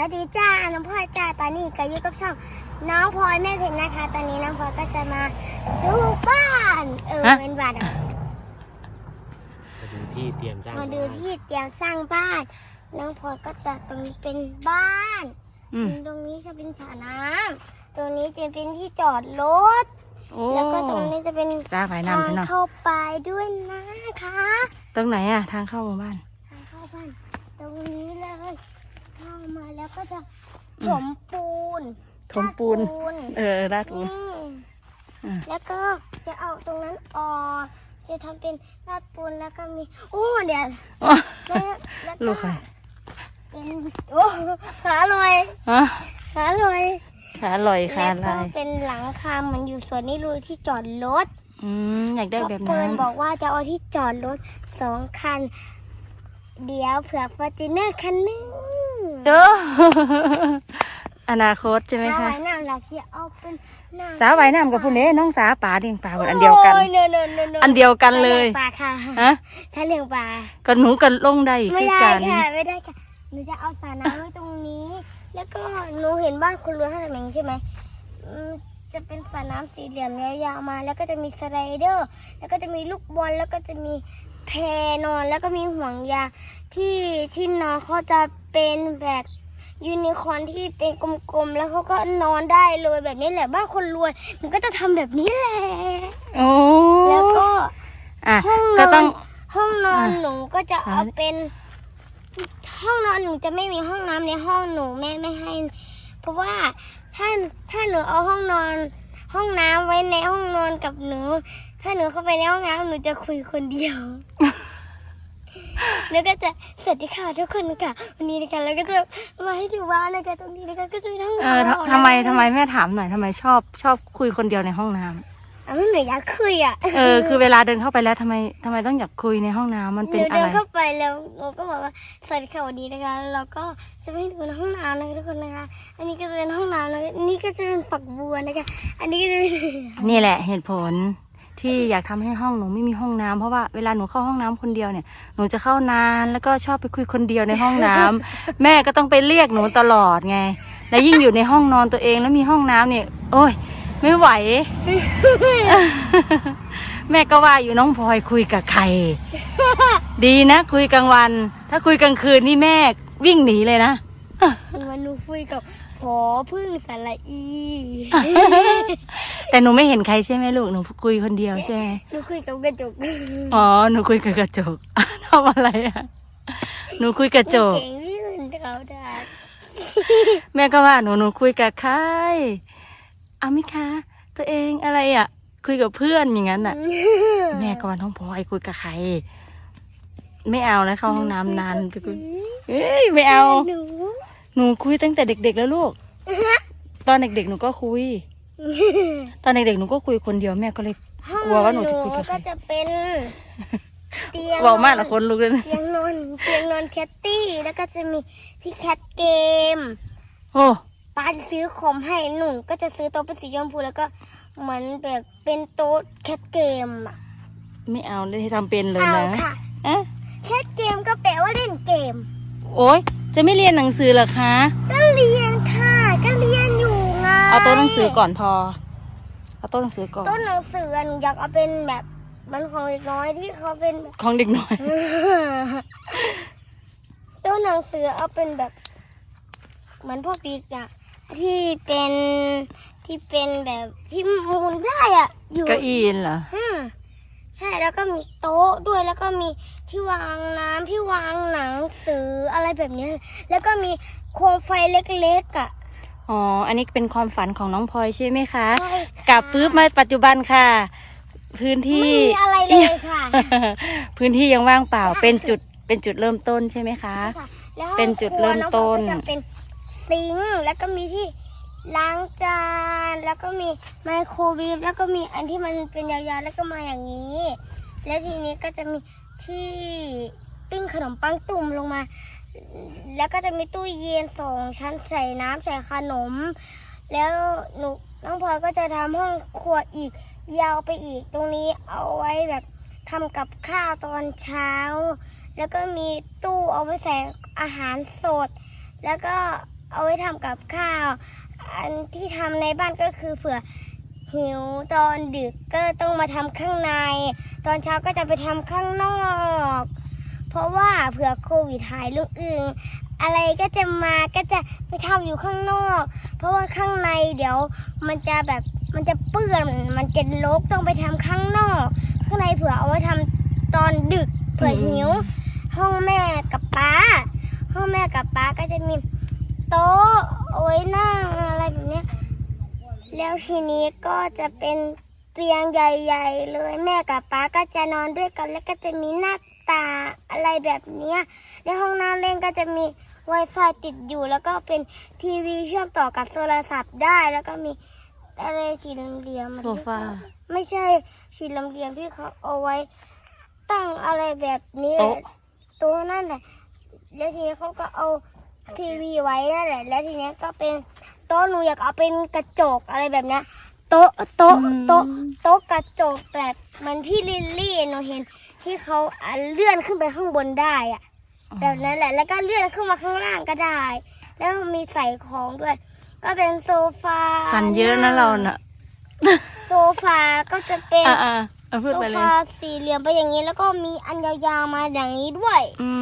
สวัสดีจ้าน้องพลอยจ้าตอนนี้ก็อยู่กับช่อง น้องพลอยแม่เพนนะคะ ตอนนี้น้องพลอยก็จะมาดูบ้านเออฮะ เป็นบ้านอะมาดูที่เตรียมสร้างมาดูที่เตรียมสร้างบ้าน น้องพลอยก็จะตรงนี้เป็นบ้านอืมตรงนี้จะเป็นสระน้ำตรงนี้จะเป็นที่จอดรถโอ้แล้วก็ตรงนี้จะเป็นสาภายทางน้ำใช่เนาะเข้าไปด้วยนะคะตรงไหนอะทางเข้าหมู่บ้านทางเข้าบ้านตรงนี้เลยเข้ามาแล้วก็จะอืถมมปูนถมปูนลาดปูน เออราดปูนอืมอะ แล้วก็จะเอาตรงนั้นออกจะทำเป็นลาดปูนแล้วก็มีโอ้เดี๋ยวโอ้แล้วแล้วลูก็กใครเป็นโอ้ขาลอยฮะขาลอยขาลอยขาแล้วลาก็ยเป็นหลังคาเหมือนอยู่สวนนี่รูที่จอดรถอืมอยากได้แบบเพื่นั้อนนบอกว่าจะเอาที่จอดรถสองคัน เดี๋ยวเผื่อฟอร์จูเนอร์คันหนึง เด้อ อนาคตใช่ไหมสาคะวายน้ำเราเชียเอาเป็นน้ำสาวว่ายน้ำกับผู้นี้น้องสาป่าเลี้ยงปลาเหมือนอันเดียวกัน โอ้เนอะเนอะเนอะเนอะอันเดียวกันเลยใช่ลี้งปลาค่ะฮะใช่เลี้ยงปลาก็หนูกันลงได้ไม่คือได้กัน ค่ะไม่ได้ค่ะหนูจะเอาสระน้ำไว้ตรงนี้ แล้วก็หนูเห็นบ้านคุณรวยขนาดนี้ใช่ไหมอืมจะเป็นสระน้ำสี่เหลี่ยมยาวๆมา แล้วก็จะมีสไลเดอร์ แล้วก็จะมีลูกบอลแล้วก็จะมี แพนอนแล้วก็มีห่วงยางที่ที่นอนเขาจะเป็นแบบยูนิคอร์นที่เป็นกลมๆ แล้วเขาก็นอนได้เลยแบบนี้แหละบ้านคนรวยหนูก็จะทำแบบนี้แหละโอ้แล้วก็อะห้องนก็อต้อนงห้องนอนอะหนูก็จะเอาอะเป็น ห้องนอนหนูจะไม่มีห้องน้ำในห้องหนูแม่ไม่ให้ เพราะว่าถ้าถ้าหนูเอาห้องนอน ห้องน้ำไว้ในห้องนอนกับหนู ถ้าหนูเข้าไปในห้องน้ำหนูจะคุยคนเดียว แล้วก็จะสวัสดีค่ะทุกคนค่ะวันนี้นะคะแล้วก็จะมาให้ดูว่านะคะตรงนี้นะคะก็จะมีห้องเออน้ำทำทำไมทำไมแม่ถามหน่อยทำไมชอบชอบคุยคนเดียวในห้องน้ำอะไม่หนูอยากคุยอะเออคือเวลาเดินเข้าไปแล้วทำไมทำไมต้องอยากคุยในห้องน้ำมันหเป็นนูอะเดิไรนเข้าไปแล้วหนูก็บอกว่าสวัสดีค่ะวันนี้นะคะแล้วเราก็จะไปดูในห้องน้ำนะคะทุกคนนะคะ อันนี้ก็จะเป็นห้องน้ำนะคะอันนี้ก็จะเป็นฝักบัวนะคะ อันนี้ก็จะเป็น นี่แหละเหตุผล ที่อยากทำให้ห้องหนูไม่มีห้องน้ำเพราะว่าเวลาหนูเข้าห้องน้ำคนเดียวเนี่ยหนูจะเข้านานแล้วก็ชอบไปคุยคนเดียวในห้องน้ำแม่ก็ต้องไปเรียกหนูตลอดไง แล้วยิ่งอยู่ในห้องนอนตัวเองแล้วมีห้องน้ำเนี่ย โอ้ย ไม่ไหว แม่ก็ว่าอยู่น้องพลอยคุยกับใคร ดีนะ คุยกลางวัน ถ้าคุยกลางคืนนี่แม่วิ่งหนีเลยนะมันหนูคุยกับ พอพึ่งสระอี แต่หนูไม่เห็นใครใช่ไหมลูกหนูคุยคนเดียวใช่ไหมหนูคุยกับกระจกอ๋อหนูคุยกับกระจกทำอะไรอะหนูคุยกระจกเก่งที่สุดเขาได้แม่ก็ว่าหนูหนูคุยกับใครเอาไหมคะ ตัวเองอะไรอะ คุยกับเพื่อนอย่างนั้นอะ แม่ก็ว่าน้องพลอยคุยกับใคร ไม่เอาแล้วเข้าห้องน้ำนานไปคุยเอ้ยไม่เอา หนูหนูคุยตั้งแต่เด็ก ๆ แล้วลูก ตอนเด็กๆหนูก็คุย ตอนเด็กๆหนูก็คุยคนเดียวแม่ก็เลยกลัวว่าหนูจะคุยกับใครก็จะเป็นเตียงบอกมากละคนลุกเลยนะเตียงนอนเตียงนอนแคทตี้แล้วก็จะมีที่แคทเกมโอ้ป้าจะซื้อคอมให้หนูก็จะซื้อโต๊ะเป็นสีชมพูแล้วก็เหมือนแบบเป็นโต๊ะแคทเกมอะไม่เอาเลยทำเป็นเลยเอานะค่ะเอ๊ะแคทเกมก็แปลว่าเล่นเกม โอ๊ย จะไม่เรียนหนังสือเหรอคะ ก็เรียนค่ะ ก็เรียนอยู่ไงเอาโต๊ะหนังสือก่อนพอ เอาโต๊ะหนังสือก่อนโต๊ะหนังสือหนูอยากเอาเป็นแบบมันของเด็กน้อยที่เขาเป็นแบบของเด็กน้อยตัวหนังสือเอาเป็นแบบ เหมือนพวกปีกอะที่เป็นที่เป็นแบบที่หมุนได้อะอยู่ เก้าอี้เหรอ อืมใช่แล้วก็มีโต๊ะด้วยแล้วก็มีที่วางน้ำที่วางหนังสือ อะไรแบบเนี้ยแล้วก็มีโคมไฟเล็กๆอะอ๋อ อันนี้เป็นความฝันของน้องพลอยใช่ไหมคะ ใช่ค่ะกลับปุ๊บมาปัจจุบันค่ะ พื้นไม่ที่มีอะไรเลยค่ะ พื้นที่ยังว่างเปล่า เป็นจุด เป็นจุดเริ่มต้นใช่ไหมคะ ค่ะแล้วเป็นจุดเริ่มต้นครัวองพลอยก็จะเป็นซิงค์แล้วก็มีที่ล้างจาน แล้วก็มีไมโครเวฟแล้วก็มีอันที่มันเป็นยาวๆแล้วก็มาอย่างนี้ แล้วทีนี้ก็จะมีที่ปิ้งขนมปังตุ่มลงมา แล้วก็จะมีตู้เย็นสองชั้นใส่น้ำใส่ขนม แล้วหนูน้องพลอยก็จะทำห้องครัวอีกยาวไปอีกตรงนี้เอาไว้แบบทำกับข้าวตอนเช้า แล้วก็มีตู้เอาไว้ใส่อาหารสด แล้วก็เอาไว้ทำกับข้าว อันที่ทำในบ้านก็คือเผื่อหิวตอนดึกก็ต้องมาทำข้างใน ตอนเช้าก็จะไปทำข้างนอก เพราะว่าเผื่อโควิดหายลุงอึงอะไรก็จะมาก็จะไปทำอยู่ข้างนอก เพราะว่าข้างในเดี๋ยวมันจะแบบมันจะเปื้อนมันจะรกต้องไปทำข้างนอก ข้างในเผื่อเอาไว้ทำตอนดึกเผื่อหิว ห้องแม่กับป้า ห้องแม่กับป้าก็จะมีโต๊ะเอาไว้นั่งอะไรแบบนี้แล้วทีนี้ก็จะเป็นเตียงใหญ่ ๆ เลยแม่กับป้าก็จะนอนด้วยกันแล้วก็จะมีหน้า ตางอะไรแบบเนี้ยในห้องน้ำเล่นก็จะมี Wi-Fi ติดอยู่ แล้วก็เป็นทีวีเชื่อมต่อกับโทรศัพท์ได้ แล้วก็มีอะไรสีเหลี่ยมๆโซฟาไม่ใช่สีเหลี่ยมๆที่เขาเอาไว้ ตั้งอะไรแบบนี้โต๊ะโต๊ะนั่นแหละแล้วทีนี้เขาก็เอาทีวีไว้นั่นแหละ แล้วทีนี้ก็เป็นโต๊ะหนูอยากเอาเป็นกระจกอะไรแบบเนี้ยโต๊ะโต๊ะโต๊ะโต๊ะกระจกแบบเหมันที่ลิลลี่หนูเห็น ที่เขาอะเลื่อนขึ้นไปข้างบนได้อะแบบนั้นแหละ แล้วก็เลื่อนขึ้นมาข้างล่างก็ได้ แล้วมีใส่ของด้วย ก็เป็นโซฟาฟันเยอะนะเราน่ะ โซฟาก็จะเป็นอ่าอ่าเอาพูดโซไปเลยฟาสี่เหลี่ยมไปอย่างนี้ แล้วก็มีอันยาวๆมาอย่างนี้ด้วย อื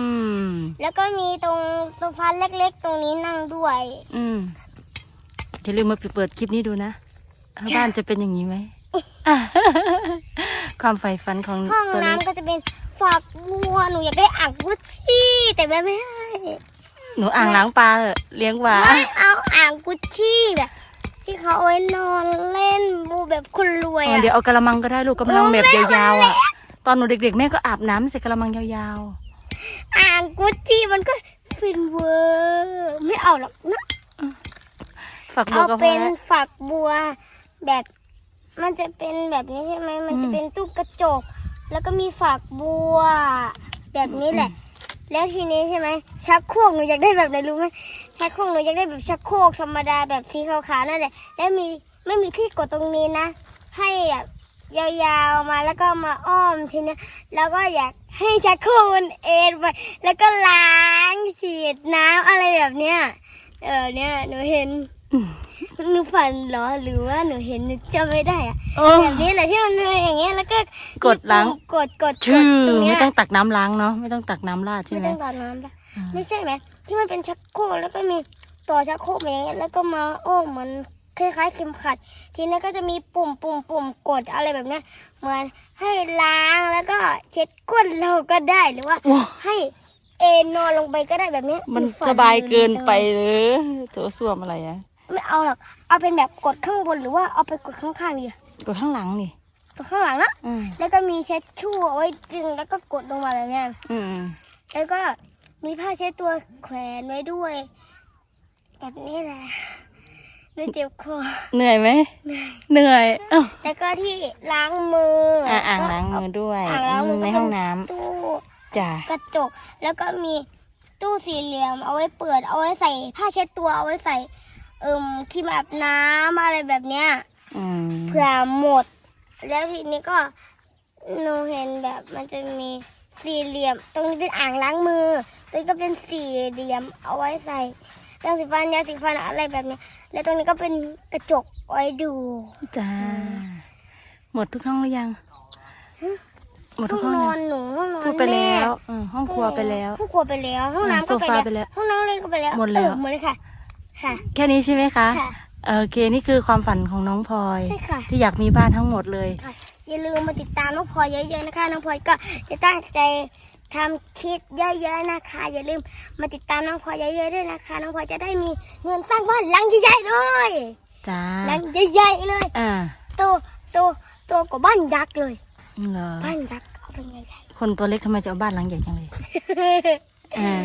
ม แล้วก็มีตรงโซฟาเล็กๆ ตรงนี้นั่งด้วย อืมอย่าลืมมาเปิดคลิปนี้ดูนะ บ้านจะเป็นอย่างนี้ไหมอะ ความใฝ่ฝันของห้องตัวเล็กน้ำก็จะเป็นฝักบัวหนูอยากได้อ่างกุชชี่แต่แม่ไม่ให้หนูอ่างล้างปลาเหอะเลี้ยงหวาไม่เอาอ่างกุชชี่แบบ ที่เขาเอาไว้นอนเล่นบูแบบคนรวยอ๋ออะ เดี๋ยวเอากระมังก็ได้ลูกกระมังแบบเออแม่ยาวๆว่าอะ ตอนหนูเด็กๆแม่ก็อาบน้ำใส่กระมังยาวอ่างกุชชี่มันก็ฟินเวอร์ไม่เอาหรอกนะๆ ฝักบัเอาวก็พอเป็นแล้วฝักบัวแบบ มันจะเป็นแบบนี้ใช่ไหมมันจะอืมเป็นตู้กระจก แล้วก็มีฝักบัว แบบนี้แหละ แล้วทีนี้ใช่ไหมชักโครกหนูอยากได้แบบไหนรู้ไหมชักโครกหนูอยากได้แบบชักโครกธรรมดาแบบสีขาวๆนั่นแหละ แล้วมีไม่มีที่กดตรงนี้นะ ให้แบบยาวๆมาแล้วก็มาอ้อมทีเนี้ยแล้วก็อยากให้ชักโครกมันเอ็นไปแล้วก็ล้างฉีดน้ำอะไรแบบเนี้ยเออเนี่ยหนูเห็น หนูฝันเหรอหรือว่าหนูเห็นหนูจำไม่ได้อะโอ้ แบบนี้แหละที่มันเป็นอย่างเงี้ยแล้วก็กดล้าง กดกดกชื่ดอตรงเนี้ไม่ยต้องตักน้ำล้างเนาะไม่ต้องตักน้ำราดใช่ไม่ไหมต้องต่อน้ำละไม่ใช่ไหมที่มันเป็นชักโครกแล้วก็มีต่อชักโครกมาอย่างเงี้ยแล้วก็มาโอ้เหมือนคล้ายๆเข็มขัด ทีนี้ก็จะมีปุ่มปุ่มปุ่มกดอะไรแบบเนี้ยเหมือนให้ล้างแล้วก็เช็ดก้นเราก็ได้หรือว่าโอ้ให้เอนนอนลงไปก็ได้แบบเนี้ยมันหฝัสบายเกินไปจังเลยโถส้วมอะไรอะ ไม่เอาหรอก เอาเป็นแบบกดข้างบนหรือว่าเอาไปกดข้างๆดีอะกดข้างหลังนี่กดข้างหลังนะ อืมแล้วก็มีเช็ดชู่เอาไว้ดึงแล้วก็กดลงมาแบบเนี้ยอืมแล้วก็มีผ้าเช็ดตัวแขวนไว้ด้วย แบบนี้แหละไม่เจ็บคอ เหนื่อยไหมเหนื่อยเอ้าแล้วก็ที่ล้างมืออะอะอ่างล้างมือด้วยอ่างล้างมือมก็ในเป็ห้องน้ำตู้จ้ะกระจก แล้วก็มีตู้สี่เหลี่ยม เอาไว้เปิด เอาไว้ใส่ ผ้าเช็ดตัว เอาไว้ใส่ เอิ่มครีมอาบน้ำอะไรแบบเนี้ยอืมเผื่อหมด แล้วทีนี้ก็หนูเห็นแบบมันจะมีสี่เหลี่ยม ตรงนี้เป็นอ่างล้างมือ ตรงนี้ก็เป็นสี่เหลี่ยมเอาไว้ใส่ยาสีฟันยาสีฟันอะไรแบบเนี้ยแล้วตรงนี้ก็เป็นกระจกไว้ดู จ้าหมดทุกห้องหรือยังหมดห้ทุอกงห้องนอยันงหนูห้องนอนพูดไปม่แล้วอืมห้องครัวไปแล้ว ห้องครัวไปแล้วห้องน้ำก็ไปโซฟาแล้วไปแล้วห้องน้ำเล่นก็ไปแล้วหมดแล้ว เออหมดเลยค่ะ ค่ะ แค่นี้ใช่ไหมคะค่ะ โอเคนี่คือความฝันของน้องพลอย ใช่ค่ะ ที่อยากมีบ้านทั้งหมดเลย ค่ะ อย่าลืมมาติดตามน้องพลอยเยอะๆนะคะ น้องพลอยก็จะตั้งใจทำคลิปเยอะๆนะคะ อย่าลืมมาติดตามน้องพลอยเยอะๆด้วยนะคะ น้องพลอยจะได้มีเงินสร้างบ้านหลังใหญ่ๆเลยจ้าหลังใหญ่ๆเลย อ่าโตโตโตกว่าบ้านยักษ์เลย เหรอบ้านยักษ์เอาเป็นใหญ่คนตัวเล็กทำไมจะเอาบ้านหลังใหญ่จังเลย ๆ อ่า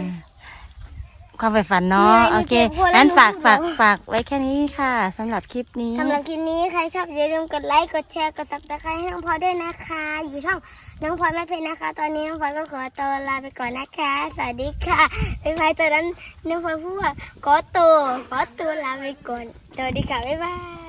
ความใฝ่ฝันเนาะเหนื่อยโอเคเจ็บหัวแล้วงั้นหนูฝากหนูฝากฝากไว้แค่นี้ค่ะสำหรับคลิปนี้สำหรับคลิปนี้ใครชอบอย่าลืมกดไลค์กดแชร์กดซับสไครต์ให้น้องพลอยด้วยนะคะ อยู่ช่องน้องพลอยแม่เพนนะคะ ตอนนี้น้องพลอยก็ขอตัวลาไปก่อนนะคะ สวัสดีค่ะบ๊ายบายตอนนั้นน้องพลอยพูดว่าขอตัวขอตัวลาไปก่อนสวัสดีค่ะบ๊ายบาย